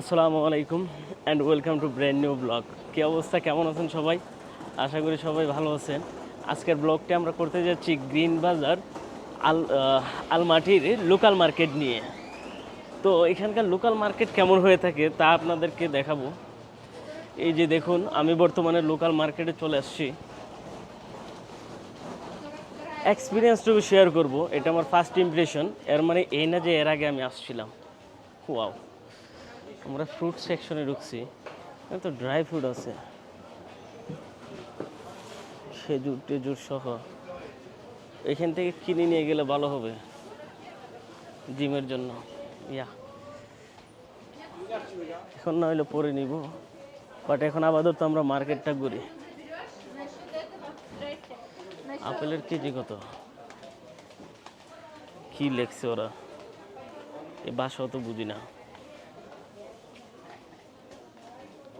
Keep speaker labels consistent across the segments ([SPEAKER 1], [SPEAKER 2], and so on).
[SPEAKER 1] আসসালামু আলাইকুম and welcome to brand new blog কী অবস্থা? কেমন আছেন সবাই? আশা করি সবাই ভালো আছেন। আজকের ব্লগটা আমরা করতে যাচ্ছি গ্রিন বাজার আল আলমাটির লোকাল মার্কেট নিয়ে। তো এখানকার লোকাল মার্কেট কেমন হয়ে থাকে তা আপনাদেরকে দেখাবো। এই যে দেখুন, আমি বর্তমানে লোকাল মার্কেটে চলে আসছি। এক্সপিরিয়েন্সটুকু শেয়ার করব। এটা আমার ফার্স্ট ইমপ্রেশন এর মানে এই না যে এর আগে আমি আসছিলাম। ওয়াও আমরা ফ্রুট সেকশনে ঢুকছি। এখানে তো ড্রাই ফ্রুট আছে। খেজুর, টেজুর সহ। এখান থেকে কিনে নিয়ে গেলে ভালো হবে জিমের জন্য। ইয়া। এখন না হলে পরে নিব। বাট এখন আপাতত আমরা মার্কেটটা ঘুরি। আপেলের কেজি কত? কি লেখছে ওরা? এ বাসাও তো বুঝি না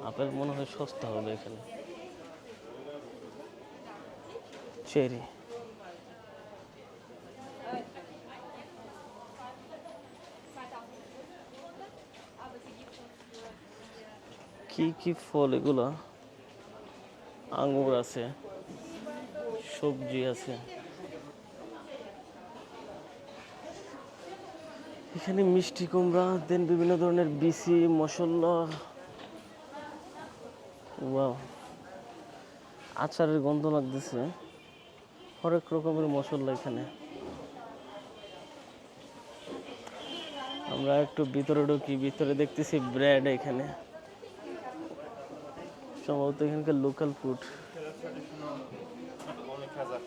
[SPEAKER 1] আপেল মনে হয় সস্তা হবে এখানে? চেরি। কি কি ফল এগুলো? আঙ্গুর আছে, সবজি আছে। এখানে মিষ্টি কুমড়া, দেন বিভিন্ন ধরনের বিসি, মশলা ওয়াও। আচারের গন্ধ লাগতেছে। হরেক রকমের মশলা এখানে। আমরা একটু ভিতরে ঢুকি, ভিতরে দেখতেছি ব্রেড এখানে। সম্ভবত এখানকার লোকাল ফুড
[SPEAKER 2] Only Kazakh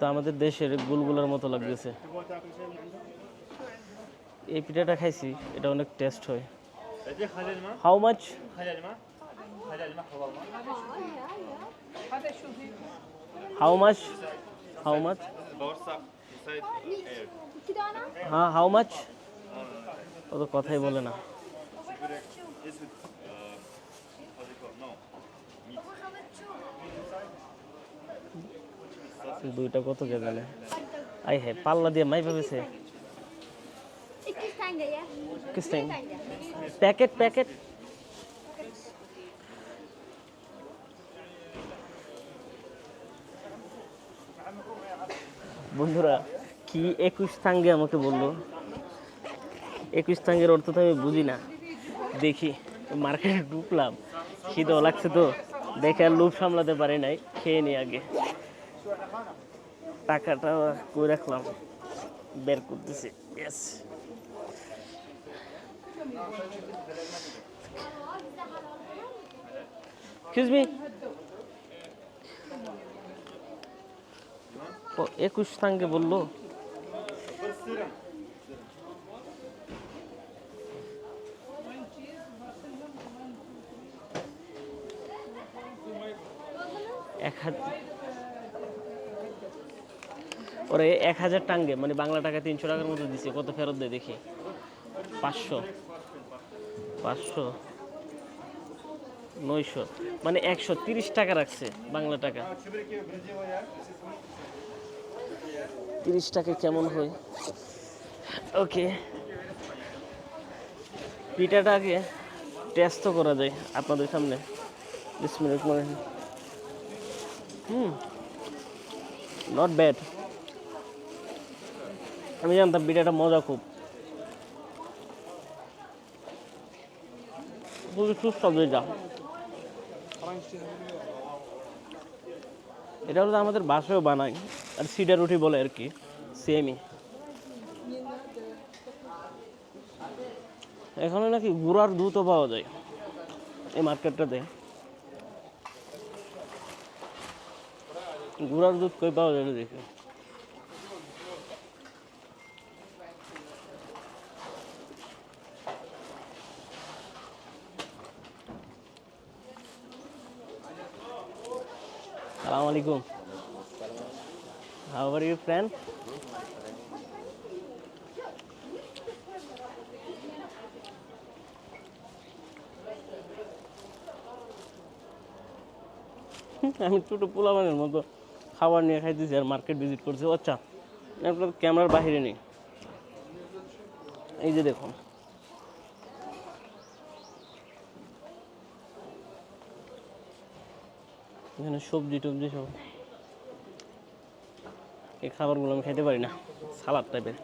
[SPEAKER 1] তো আমাদের দেশের গুলগুলার মতো লাগতেছে। এই পিঠাটা খাইছি এটা অনেক টেস্ট হয়? How much
[SPEAKER 2] mı?
[SPEAKER 1] How much how much
[SPEAKER 2] air.
[SPEAKER 1] হ্যাঁ হাউ মাচ ও তো কথাই বলে না। দুইটা কত কে জানে? আই হে পাল্লা দিয়ে মাই ভেবেছে প্যাকেট প্যাকেট। বন্ধুরা, কি একুশ থাঙ্গে আমাকে বলল? একুশ থাঙ্গের অর্থ তো আমি বুঝি না। দেখি, মার্কেটে ঢুকলাম। খিদেও লাগছে তো। দেখে আর লোভ সামলাতে পারি নাই, খেয়ে নি আগে। টাকাটা কই রাখলাম বের করতেছি। ও একুশ সাঙ্গে বলল এক হাজার ওরে এক হাজার টাঙ্গে মানে বাংলা টাকা তিনশো টাকার মতো দিছে, কত ফেরত দেয় দেখি। পাঁচশো। পাঁচশো। নয়শো। মানে একশো তিরিশ টাকা রাখছে বাংলা টাকা। তিরিশ টাকা কেমন হয়? ওকে। পিঠাটা আগে টেস্ট তো করা যায় আপনাদের সামনে। বিশ মিনিট মনে হুম। নট ব্যাড আমি জানতাম পিঠাটা মজা খুব। খুবই সুস্বাদু এটা। এটা হলো আমাদের বাসায়ও বানাই, আর সিডা রুটি বলে আর কি সেমই এখানে নাকি গুড়ার দুধও পাওয়া যায়, এই মার্কেটটাতে। গুড়ার দুধ কই পাওয়া যায় দেখি। আলাইকুম হাউ আর ইউ ফ্রেন্ড আমি ছোটো পোলাবানের মতো খাবার নিয়ে খাইতেছি আর মার্কেট ভিজিট করছি। আচ্ছা আপনার ক্যামেরার বাহিরে নেই। এই যে দেখুন। এখানে সবজি টবজি সব। এই খাবারগুলো আমি খাইতে পারি না, সালাদ টাইপের।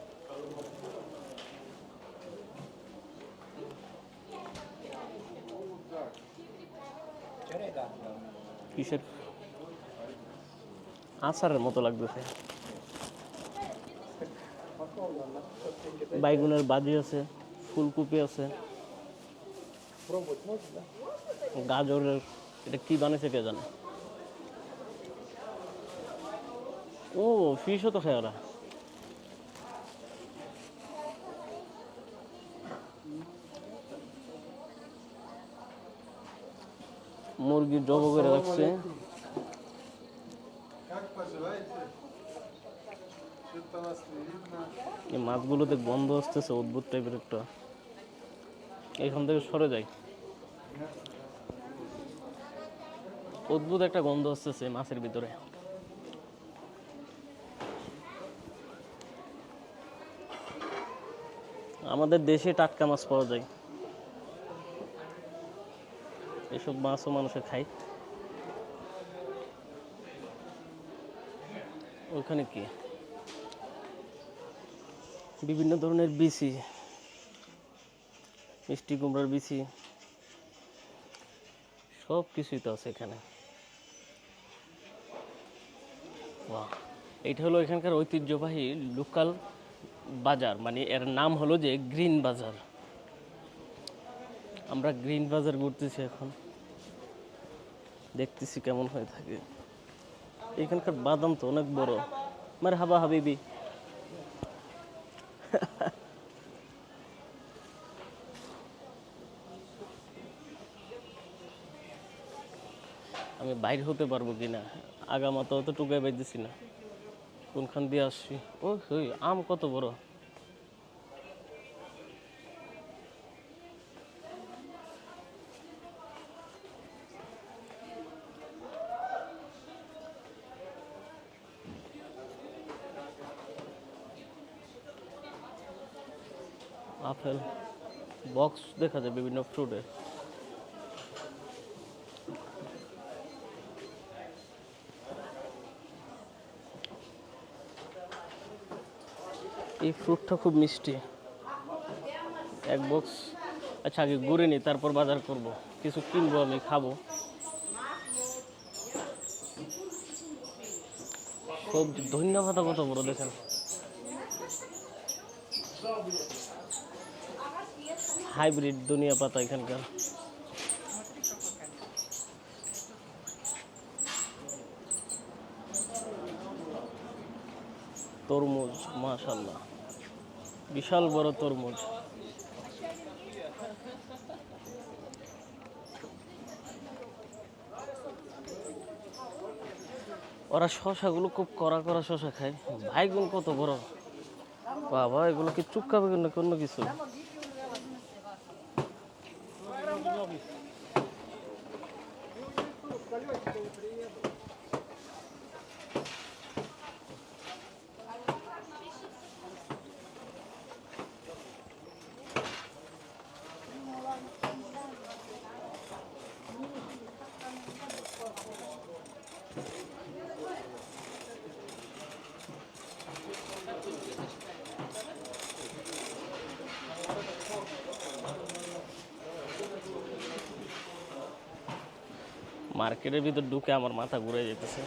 [SPEAKER 1] কিসের? আচারের মতো লাগতেছে। বাইগুনের বাজি আছে, ফুলকপি আছে। গাজরের, এটা কি বানিয়েছে কে জানে? ও ফিশও তো খায় ওরা। মুরগি জব করে রাখছে। এই মাছগুলোতে গন্ধ আসতেছে অদ্ভুত টাইপের একটা। এখান থেকে সরে যায় অদ্ভুত একটা গন্ধ আসতেছে মাছের ভিতরে। আমাদের দেশে টাটকা মাছ পাওয়া যায়। এসব মাছও মানুষে খায়। ওখানে কি? বিভিন্ন ধরনের বিচি, মিষ্টি কুমড়ার বিচি সব কিছুই তো আছে এখানে। এইটা হলো এখানকার ঐতিহ্যবাহী লোকাল বাজার মানে এর নাম হলো যে গ্রিন বাজার। আমরা গ্রিন বাজার ঘুরতেছি এখন। দেখতেছি কেমন হয়ে থাকে। এখানকার বাদাম তো অনেক বড়। মারে হাবা হাবিবি। আমি বাইর হতে পারব কিনা? আগামাতা অত টুকাই পাইতেছি না। কোনখান দিয়ে আসছি? ও ওই আম কত বড়? আপেল। বক্স দেখা যায় বিভিন্ন ফ্রুটের এই ফ্রুটটা খুব মিষ্টি। এক বক্স আচ্ছা আগে ঘুরে নিই তারপর বাজার করব। কিছু কিনবো আমি, খাব। সবজি ধন্যবাদ কত বড়, দেখেন। হাইব্রিড দুনিয়া পাতা এখানকার। তরমুজ মাশাল্লাহ বিশাল বড় তরমুজ। ওরা শশাগুলো খুব কড়া কড়া শশা খায়। ভাইগুন কত বড়? বাবা, এগুলো কি চুক্কাবে না অন্য কিছু? মার্কেটের ভিতর ঢুকে আমার মাথা ঘুরে যেতেছে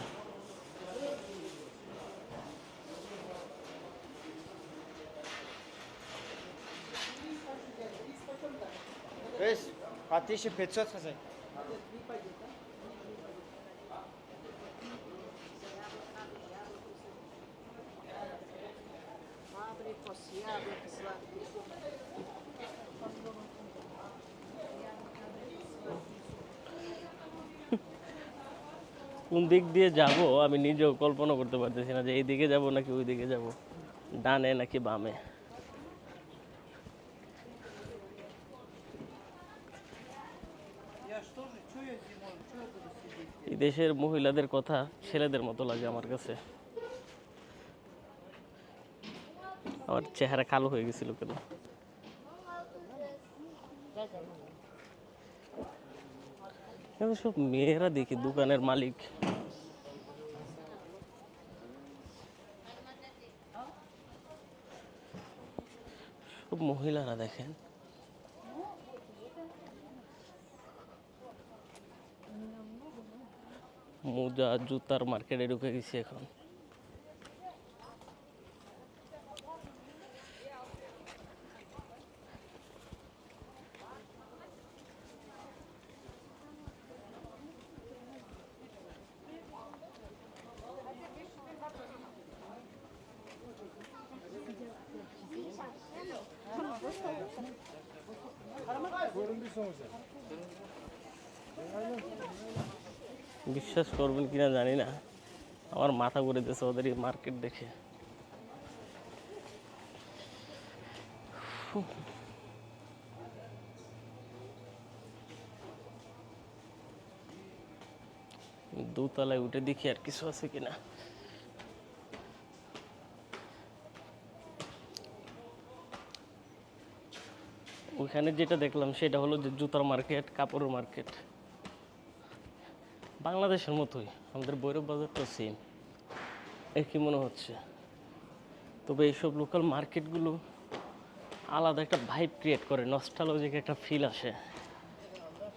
[SPEAKER 3] বেশ Vezi, ateşi peçet kazay.
[SPEAKER 1] কোন দিক দিয়ে যাব আমি নিজেও কল্পনা করতে পারতেছি না যে এই দিকে যাব নাকি ওই দিকে যাব। ডানে নাকি বামে? এই দেশের মহিলাদের কথা ছেলেদের মতো লাগে আমার কাছে। আমার চেহারা কালো হয়ে গেছিল কেন? সব মেয়েরা দেখি, দোকানের মালিক। মহিলারা দেখেন। মোজা জুতার মার্কেটে ঢুকে গেছি এখন। বিশ্বাস করবেন কিনা জানি না। আমার মাথা ঘুরে দিয়েছে ওদের মার্কেট দেখে। দোতলায় উঠে দেখি আর কিছু আছে কিনা। ওইখানে যেটা দেখলাম, সেটা হলো যে জুতার মার্কেট, কাপড়ের মার্কেট। বাংলাদেশের মতোই, আমাদের বৈরব বাজারটা সেম একই মনে হচ্ছে। তবে এইসব লোকাল মার্কেটগুলো আলাদা একটা ভাইব ক্রিয়েট করে নস্টালজিক একটা ফিল আসে।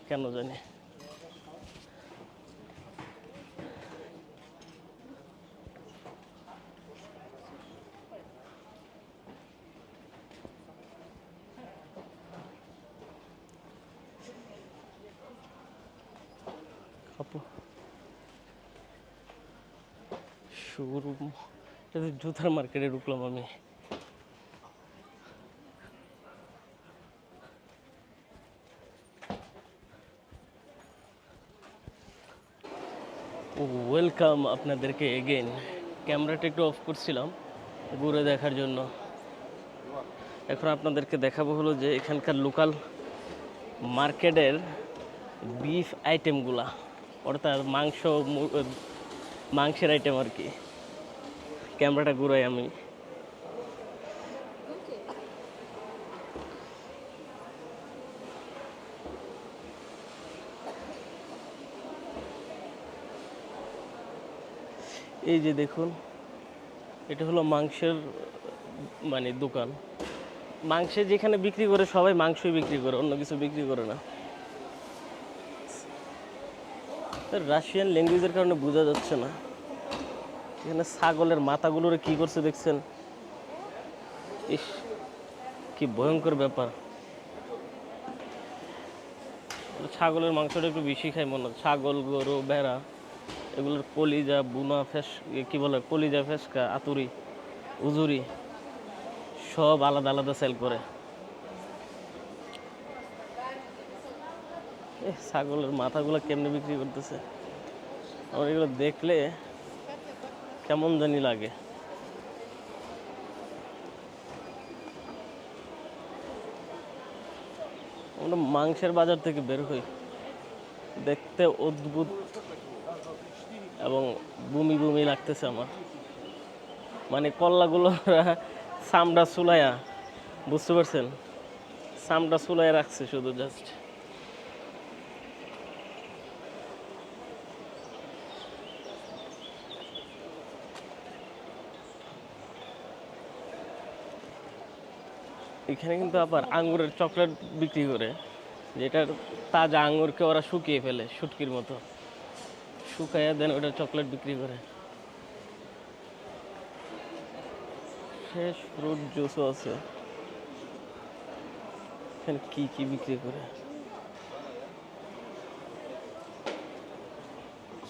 [SPEAKER 1] কেন জানি আপু শোরুম এটা তো জুতার মার্কেটে ঢুকলাম আমি। ওয়েলকাম আপনাদেরকে এগেন ক্যামেরাটা একটু অফ করছিলাম, ঘুরে দেখার জন্য। এখন আপনাদেরকে দেখাবো হলো যে এখানকার লোকাল মার্কেটের বিফ আইটেমগুলা অর্থাৎ মাংস মাংসের আইটেম আর কি। ক্যামেরাটা ঘুরাই আমি। এই যে দেখুন, এটা হলো মাংসের মানে দোকান। মাংসে যেখানে বিক্রি করে সবাই মাংসই বিক্রি করে, অন্য কিছু বিক্রি করে না। রাশিয়ান ল্যাঙ্গুয়েজের কারণে বোঝা যাচ্ছে না। এখানে ছাগলের মাথাগুলোরে কি করছে দেখছেন? ইস, কি ভয়ঙ্কর ব্যাপার। ছাগলের মাংসটা একটু বেশি খাই মনে হয়। ছাগল, গরু, ভেড়া, এগুলোর কলিজা, বুনা, ফেস কি বলে, কলিজা, ফেসকা, আতুরি, উজুরি, সব আলাদা আলাদা সেল করে। ছাগলের মাথাগুলো কেমনে বিক্রি করতেছে? আমার এগুলো দেখলে কেমন জানি লাগে। আমরা মাংসের বাজার থেকে বের হই। দেখতে অদ্ভুত এবং বমি বমি লাগতেছে আমার। মানে কল্লাগুলো সামটা চুলাইয়া বুঝতে পারছেন? সামটা চুলাইয়া রাখছে শুধু জাস্ট এখানে কিন্তু আবার আঙ্গুরের চকলেট বিক্রি করে, যেটার তাজা আঙ্গুরকে ওরা শুকিয়ে ফেলে, শুটকির মতো। শুকাইয়া দেন ওটা চকলেট বিক্রি করে। ফ্রেশ ফ্রুট জুসও আছে। এখানে কি কি বিক্রি করে?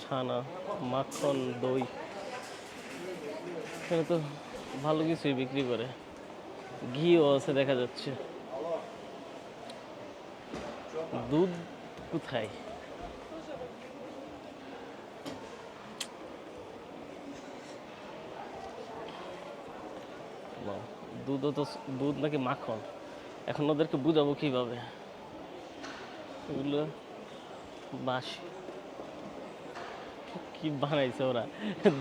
[SPEAKER 1] ছানা, মাখন, দই। এখানে তো ভালো কিছুই বিক্রি করে। ঘিও আছে, দেখা যাচ্ছে। দুধ কোথায়? দুধও তো দুধ নাকি মাখন? এখন ওদেরকে বুঝাবো কীভাবে। এগুলো বাসি। কি বানাইছে ওরা?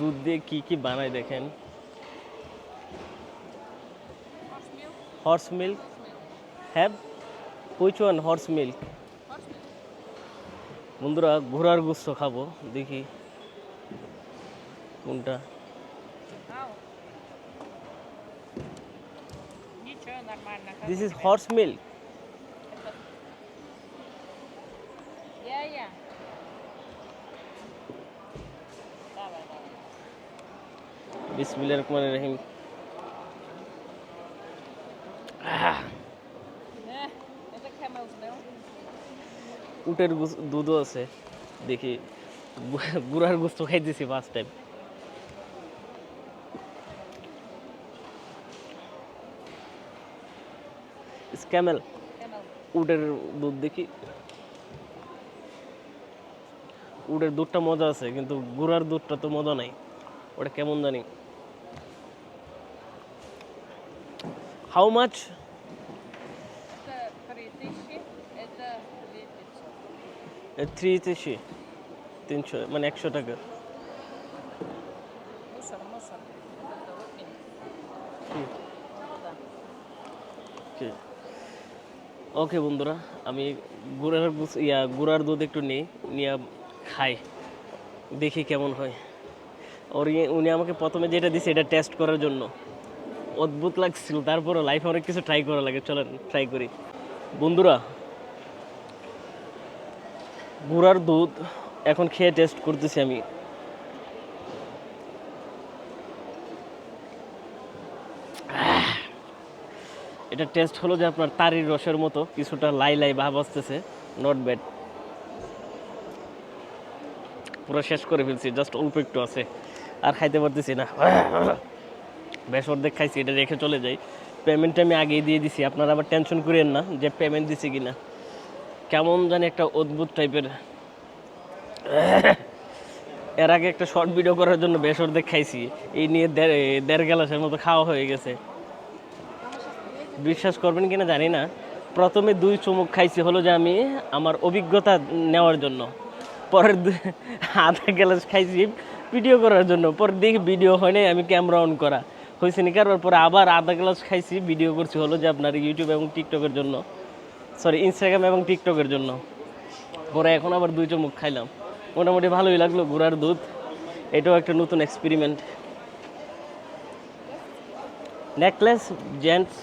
[SPEAKER 1] দুধ দিয়ে কি কি বানায় দেখেন। Horse milk have which one horse milk বন্ধুরা, ঘোড়ার গুস্ত খাব, দেখি কোনটা। দিস ইজ হর্স মিল্ক বিসমিল্লাহির রহমানির রহিম। উটের দুধও আছে। দেখি গুড়ার গুস্ত খাইতেছি ফার্স্ট টাইম স্ক্যামেল উটের দুধ দেখি। উটের দুধটা মজা আছে, কিন্তু গুড়ার দুধটা তো মজা নাই। ওটা কেমন জানি। হাউ মাছ থ্রি তেশি তিনশো মানে একশো টাকা। ওকে বন্ধুরা, আমি গুড়ার ইয়া, গুড়ার দুধ একটু নিই, নিয়ে খাই, দেখি কেমন হয়। ওর ইয়ে, উনি আমাকে প্রথমে যেটা দিছে, এটা টেস্ট করার জন্য। অদ্ভুত লাগছিল তারপরে লাইফে অনেক কিছু ট্রাই করা লাগে, চলেন ট্রাই করি। বন্ধুরা গুড়ার দুধ এখন খেয়ে টেস্ট করতেছি আমি। এটা টেস্ট হলো যে আপনার তারির রসের মতো, কিছুটা লাই লাই ভাব আসতেছে নট ব্যাড পুরো শেষ করে ফেলছি জাস্ট অল্প একটু আছে, আর খাইতে পারতেছি না। বেশ অর্ধেক খাইছি, এটা রেখে চলে যাই। পেমেন্টটা আমি আগেই দিয়ে দিছি, আপনারা আবার টেনশন করেন না যে পেমেন্ট দিছি কিনা। কেমন জানি একটা অদ্ভুত টাইপের এর আগে একটা শর্ট ভিডিও করার জন্য বেশ খাইছি। এই নিয়ে দেড় গ্লাসের মতো খাওয়া হয়ে গেছে। বিশ্বাস করবেন কিনা জানি না। প্রথমে দুই চুমুক খাইছি হলো যে আমি আমার অভিজ্ঞতা নেওয়ার জন্য। পরের আধা গ্লাস খাইছি ভিডিও করার জন্য। পরে দেখি ভিডিও হয় নাই, আমি ক্যামেরা অন করা। হয়েছে নি কারণ পরে আবার আধা গ্লাস খাইছি ভিডিও করছি হলো যে আপনার ইউটিউব এবং টিকটকের জন্য। সরি ইনস্টাগ্রাম এবং টিকটকের জন্য। পরে এখন আবার দুই চুমুক খাইলাম। মোটামুটি ভালোই লাগল ঘোড়ার দুধ। এটাও একটা নতুন experiment necklace gents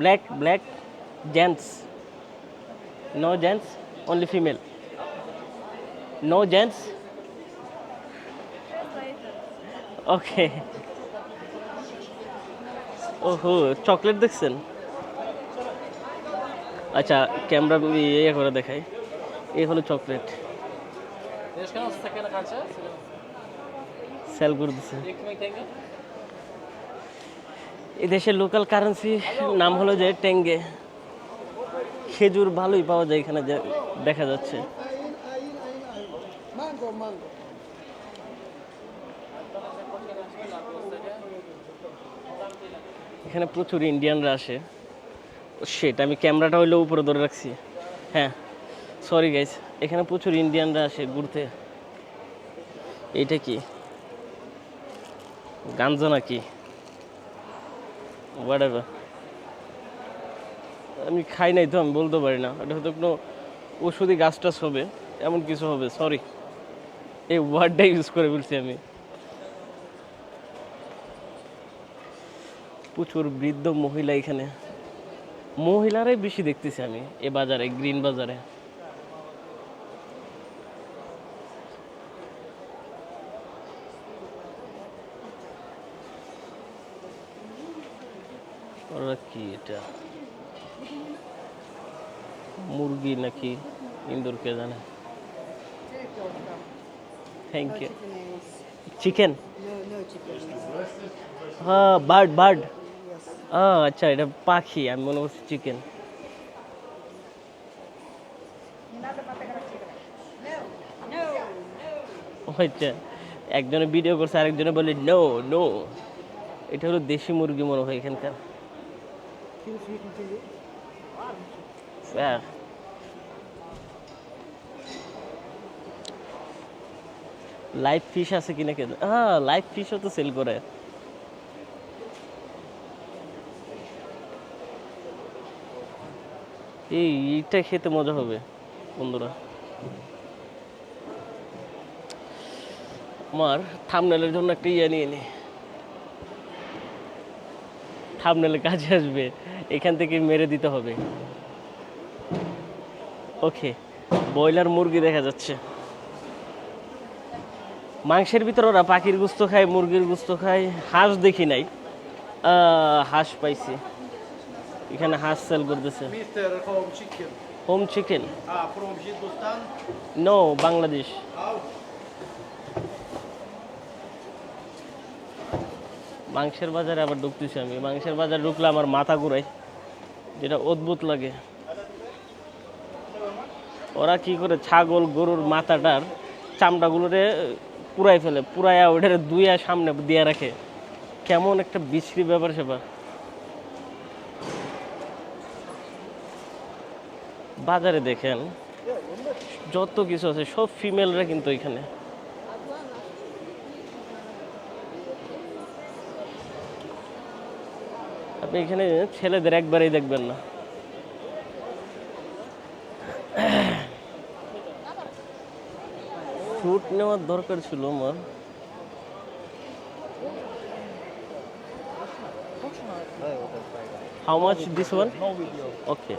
[SPEAKER 1] black black gents no gents only female no gents okay ওহো চকলেট দেখছেন? আচ্ছা ক্যামেরা ইয়ে করে দেখাই। এই হলো চকলেট সেল করে দিছে। এই দেশের লোকাল কারেন্সি নাম হলো যে টেঙ্গে খেজুর ভালোই পাওয়া যায় এখানে দেখা যাচ্ছে। এখানে প্রচুর ইন্ডিয়ানরা আসে। সেটা আমি ক্যামেরাটা হইলে উপরে ধরে রাখছি। হ্যাঁ সরি গাইস এখানে প্রচুর ইন্ডিয়ানরা আসে ঘুরতে। এইটা কি? গাঞ্জা নাকি? আমি খাই নাই তো, আমি বলতে পারি না। এটা হয়তো কোনো ওষুধি গাছ টাছ হবে, এমন কিছু হবে সরি এই ওয়ার্ডটা ইউজ করে বলছি আমি। প্রচুর বৃদ্ধ মহিলা এখানে। মহিলারাই বেশি দেখতেছি আমি এ বাজারে গ্রিন বাজারে। ওরা কি এটা? মুরগি নাকি? ইন্দুর কে জানে? থ্যাংক ইউ চিকেন হ্যাঁ বার্ড বার্ড ও আচ্ছা এটা পাখি, আমি মনে করছি চিকেন আচ্ছা একজনে ভিডিও করছে, আরেকজনে বলে নো নো এটা হলো দেশি মুরগি মনে হয় এখানকার। লাইভ ফিশ আছে কিনা কে জানে? হ্যাঁ লাইভ ফিশও তো সেল করে। এই, এইটা খেতে মজা হবে, বন্ধুরা। আমার থামনেলের জন্য একটা ইয়ে নিয়ে নি। থামনেলে কাজে আসবে, এখান থেকে মেরে দিতে হবে। ওকে, ব্রয়লার মুরগি দেখা যাচ্ছে। মাংসের ভিতর ওরা পাখির গুস্ত খায়, মুরগির গুস্ত খায়। হাঁস দেখি নাই। হাঁস পাইছি। এখানে হাঁস সেল করতেছে. Home chicken. নো বাংলাদেশ মাংসের বাজারে আবার ঢুকতেছি আমি। মাংসের বাজারে ঢুকলে আমার মাথা ঘুরায় যেটা অদ্ভুত লাগে। ওরা কি করে ছাগল গরুর মাথাটার চামড়াগুলোরে পুরাই ফেলে পুরাইয়া ওটারে দুইয়া সামনে দিয়ে রাখে। কেমন একটা বিশ্রী ব্যাপার সেবার বাজারে দেখেন যত কিছু আছে সব ফিমেলরা কিন্তু এখানে। আপনি এখানে ছেলেদের একবারেই দেখবেন না। ফ্রুট নেওয়ার দরকার ছিল আমার। How much this one okay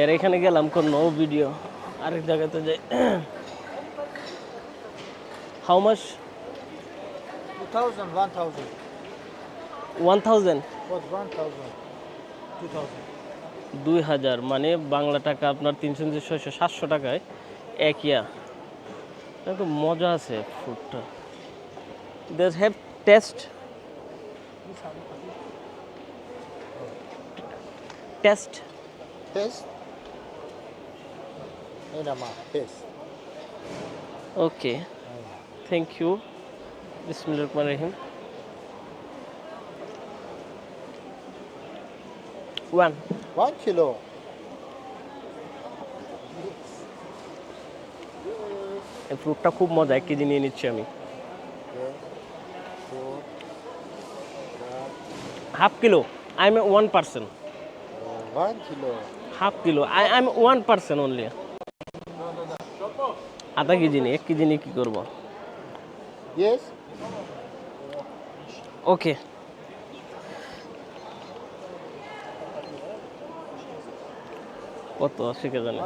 [SPEAKER 1] এর এখানে গেলাম কোন নো ভিডিও? আরেক জায়গাতে যাই। How much
[SPEAKER 3] 2000, 1000.
[SPEAKER 1] One thousand
[SPEAKER 3] 1000? 2000.
[SPEAKER 1] দুই হাজার মানে বাংলা টাকা আপনার তিনশো ছয়শো সাতশো টাকায়। এক ইয়া। তো মজা আছে ফুডটা there have taste taste
[SPEAKER 3] test.
[SPEAKER 1] Okay thank you বিসমিল্লাহ রহমান রহিম ওয়ান
[SPEAKER 3] One. Kilo.
[SPEAKER 1] এই ফ্রুটটা খুব মজা এক কেজি নিয়ে নিচ্ছি আমি। Half kilo I am one percent
[SPEAKER 3] Uh, one kilo.
[SPEAKER 1] Half kilo I I am one percent only আধা কেজি নিয়ে এক কেজি নিয়ে কী করব?
[SPEAKER 3] Yes.
[SPEAKER 1] ওকে কত শিখে জানে?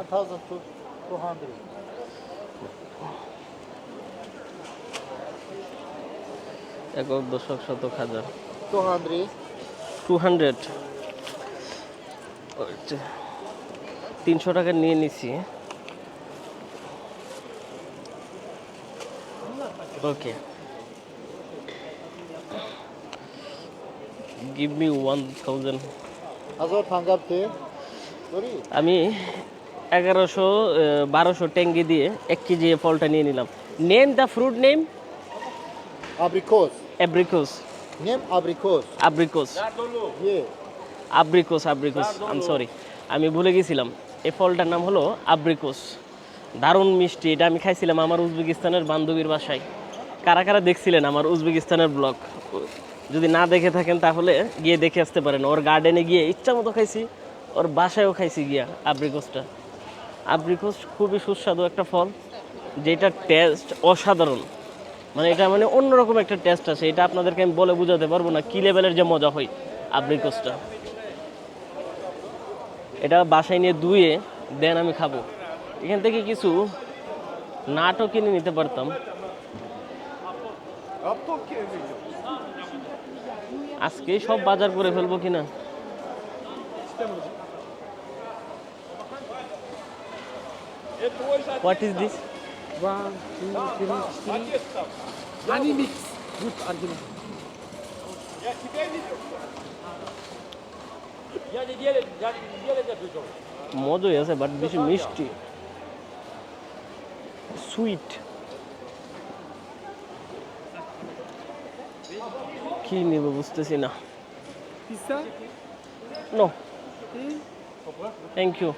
[SPEAKER 1] একক দশক শতক হাজার।
[SPEAKER 3] 200.
[SPEAKER 1] টু হান্ড্রেড তিনশো টাকা নিয়ে নিছি okay give me one thousand. আমি এগারোশো বারোশো ট্যাঙ্গি দিয়ে এক কেজি ফলটা নিয়ে নিলাম name the fruit name
[SPEAKER 3] Abricot.
[SPEAKER 1] অ্যাব্রিকোস
[SPEAKER 3] Name abricot.
[SPEAKER 1] আব্রিকোস
[SPEAKER 3] Yeah.
[SPEAKER 1] আব্রিকোস আব্রিকোস আম সরি আমি ভুলে গেছিলাম। এই ফলটার নাম হলো আব্রিকোস দারুণ মিষ্টি। এটা আমি খাইছিলাম আমার উজবেকিস্তানের বান্ধবীর বাসায়। কারা কারা দেখছিলেন আমার উজবেকিস্তানের ব্লগ? যদি না দেখে থাকেন তাহলে গিয়ে দেখে আসতে পারেন। ওর গার্ডেনে গিয়ে ইচ্ছা মতো খাইছি। ওর বাসায়ও খাইছি গিয়া আব্রিকোসটা আব্রিকোস খুবই সুস্বাদু একটা ফল, যেটা টেস্ট অসাধারণ। মানে এটা মানে অন্যরকম একটা টেস্ট আছে এটা আপনাদেরকে আমি বলে বোঝাতে পারব না, কি লেভেলের যে মজা হয় আব্রিকোসটা এটা বাসায় নিয়ে ধুয়ে দেন আমি খাব। এখান থেকে কিছু নাটও কিনে নিতে পারতাম। আজকে সব বাজার করে ফেলব কিনা? What is this. মজাই আছে বাট বেশি মিষ্টি। সুইট কি নেব বুঝতেছি না। No thank you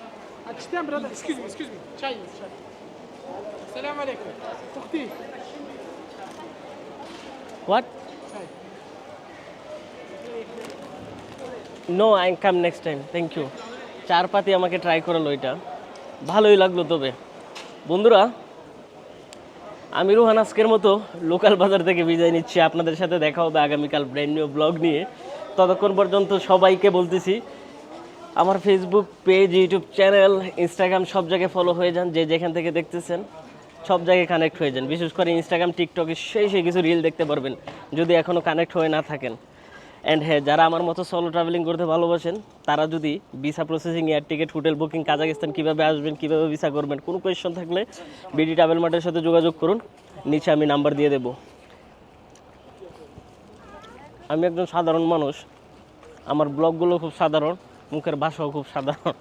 [SPEAKER 1] what no I come next time thank you চার পাতি আমাকে ট্রাই করালো এটা। ভালোই লাগল তবে। বন্ধুরা, আমি রোহান আজকের মতো লোকাল বাজার থেকে বিদায় নিচ্ছি। আপনাদের সাথে দেখা হবে আগামীকাল ব্র্যান্ড নিউ ব্লগ নিয়ে। ততক্ষণ পর্যন্ত সবাইকে বলতেছি, আমার Facebook page YouTube channel Instagram সব জায়গায় ফলো হয়ে যান। যে যেখান থেকে দেখতেছেন, সব জায়গায় কানেক্ট হয়ে যান। বিশেষ করে ইনস্টাগ্রাম টিকটকে সেই সেই কিছু রিল দেখতে পারবেন। যদি এখনও কানেক্ট হয়ে না থাকেন। অ্যান্ড হ্যাঁ যারা আমার মতো সলো ট্রাভেলিং করতে ভালোবাসেন, তারা যদি visa processing air ticket hotel booking Kazakhstan কীভাবে আসবেন, কীভাবে ভিসা করবেন, কোনো কোয়েশন থাকলে বিডি ট্রাভেল মার্টের সাথে যোগাযোগ করুন। নিচে আমি নাম্বার দিয়ে দেব। আমি একজন সাধারণ মানুষ। আমার ব্লগগুলো খুব সাধারণ, মুখের ভাষাও খুব সাধারণ।